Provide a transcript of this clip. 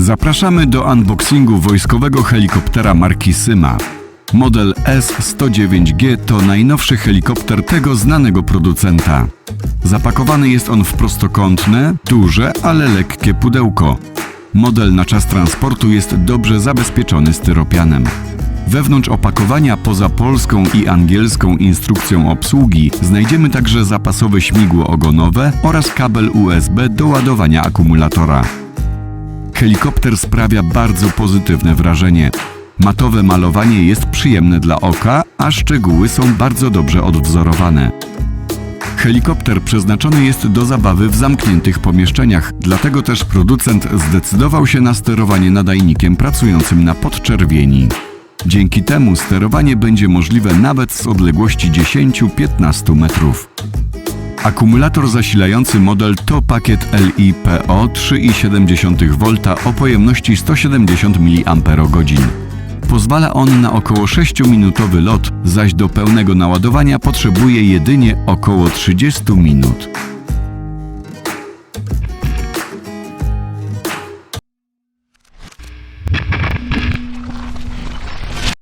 Zapraszamy do unboxingu wojskowego helikoptera marki Syma. Model S-109G to najnowszy helikopter tego znanego producenta. Zapakowany jest on w prostokątne, duże, ale lekkie pudełko. Model na czas transportu jest dobrze zabezpieczony styropianem. Wewnątrz opakowania poza polską i angielską instrukcją obsługi znajdziemy także zapasowe śmigło ogonowe oraz kabel USB do ładowania akumulatora. Helikopter sprawia bardzo pozytywne wrażenie. Matowe malowanie jest przyjemne dla oka, a szczegóły są bardzo dobrze odwzorowane. Helikopter przeznaczony jest do zabawy w zamkniętych pomieszczeniach, dlatego też producent zdecydował się na sterowanie nadajnikiem pracującym na podczerwieni. Dzięki temu sterowanie będzie możliwe nawet z odległości 10-15 metrów. Akumulator zasilający model to pakiet LiPo 3,7V o pojemności 170 mAh. Pozwala on na około 6-minutowy lot, zaś do pełnego naładowania potrzebuje jedynie około 30 minut.